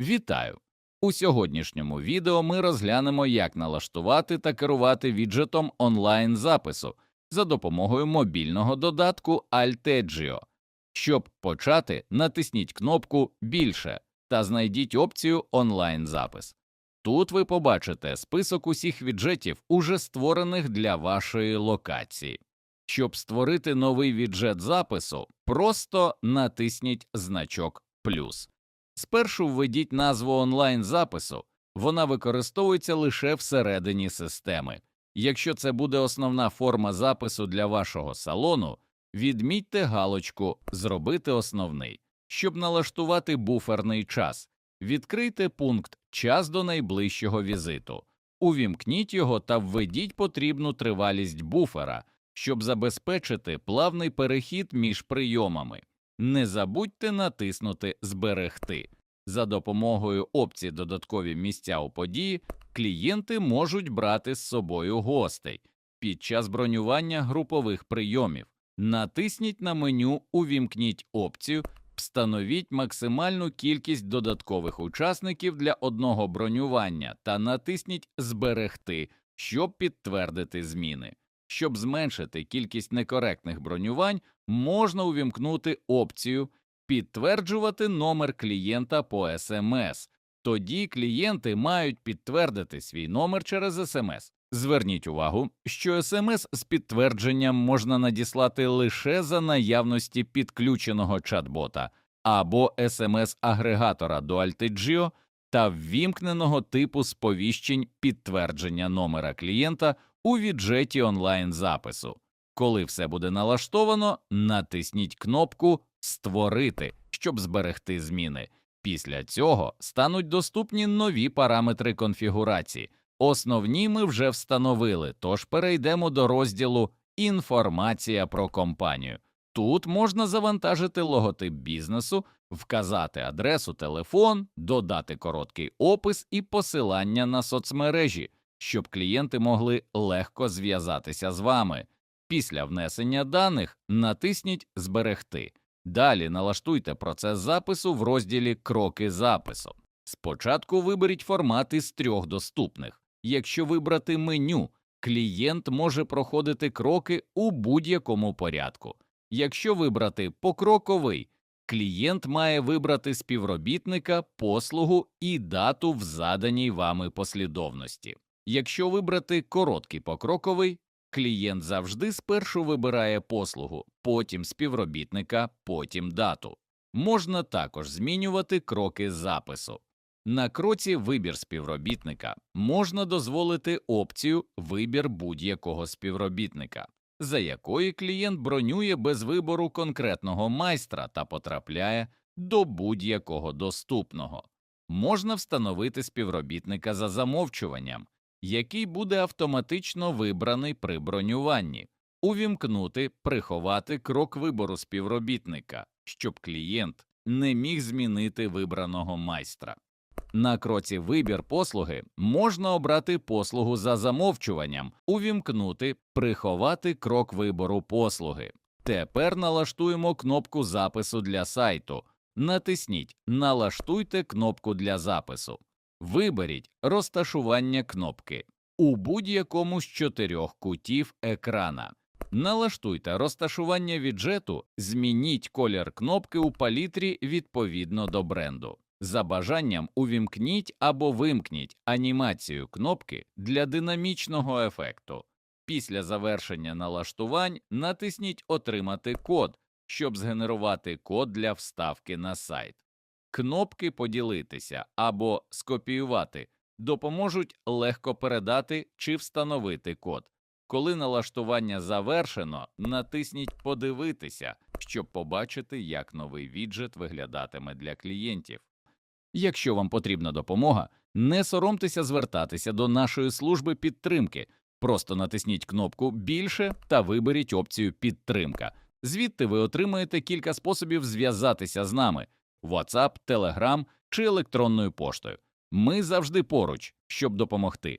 Вітаю! У сьогоднішньому відео ми розглянемо, як налаштувати та керувати віджетом онлайн запису за допомогою мобільного додатку Altegio. Щоб почати, натисніть кнопку Більше та знайдіть опцію онлайн запис. Тут ви побачите список усіх віджетів, уже створених для вашої локації. Щоб створити новий віджет запису, просто натисніть значок плюс. Спершу введіть назву онлайн запису, вона використовується лише всередині системи. Якщо це буде основна форма запису для вашого салону, відмітьте галочку Зробити основний. Щоб налаштувати буферний час, відкрийте пункт Час до найближчого візиту, увімкніть його та введіть потрібну тривалість буфера, щоб забезпечити плавний перехід між прийомами. Не забудьте натиснути Зберегти. За допомогою опції Додаткові місця у події клієнти можуть брати з собою гостей під час бронювання групових прийомів. Натисніть на меню Увімкніть опцію Встановіть максимальну кількість додаткових учасників для одного бронювання та натисніть Зберегти, щоб підтвердити зміни. Щоб зменшити кількість некоректних бронювань, можна увімкнути опцію Підтверджувати номер клієнта по СМС. Тоді клієнти мають підтвердити свій номер через СМС. Зверніть увагу, що СМС з підтвердженням можна надіслати лише за наявності підключеного чат-бота або СМС-агрегатора до Altegio та ввімкненого типу сповіщень підтвердження номера клієнта у віджеті онлайн запису. Коли все буде налаштовано, натисніть кнопку Створити, щоб зберегти зміни. Після цього стануть доступні нові параметри конфігурації. Основні ми вже встановили, тож перейдемо до розділу Інформація про компанію. Тут можна завантажити логотип бізнесу, вказати адресу, телефон, додати короткий опис і посилання на соцмережі, щоб клієнти могли легко зв'язатися з вами. Після внесення даних натисніть Зберегти. Далі налаштуйте процес запису в розділі Кроки запису. Спочатку виберіть формат із трьох доступних. Якщо вибрати меню, клієнт може проходити кроки у будь-якому порядку. Якщо вибрати покроковий, клієнт має вибрати співробітника, послугу і дату в заданій вами послідовності. Якщо вибрати короткий покроковий, клієнт завжди спершу вибирає послугу, потім співробітника, потім дату. Можна також змінювати кроки запису. На кроці Вибір співробітника можна дозволити опцію Вибір будь-якого співробітника, за якої клієнт бронює без вибору конкретного майстра та потрапляє до будь-якого доступного. Можна встановити співробітника за замовчуванням, який буде автоматично вибраний при бронюванні, увімкнути, приховати крок вибору співробітника, щоб клієнт не міг змінити вибраного майстра. На кроці Вибір послуги можна обрати послугу за замовчуванням, увімкнути, приховати крок вибору послуги. Тепер налаштуємо кнопку запису для сайту. Натисніть Налаштуйте кнопку для запису. Виберіть розташування кнопки у будь-якому з чотирьох кутів екрана. Налаштуйте розташування віджету, змініть колір кнопки у палітрі відповідно до бренду. За бажанням увімкніть або вимкніть анімацію кнопки для динамічного ефекту. Після завершення налаштувань натисніть Отримати код, щоб згенерувати код для вставки на сайт. Кнопки Поділитися або Скопіювати допоможуть легко передати чи встановити код. Коли налаштування завершено, натисніть Подивитися, щоб побачити, як новий віджет виглядатиме для клієнтів. Якщо вам потрібна допомога, не соромтеся звертатися до нашої служби підтримки. Просто натисніть кнопку Більше та виберіть опцію Підтримка. Звідти ви отримаєте кілька способів зв'язатися з нами: WhatsApp, Telegram чи електронною поштою. Ми завжди поруч, щоб допомогти.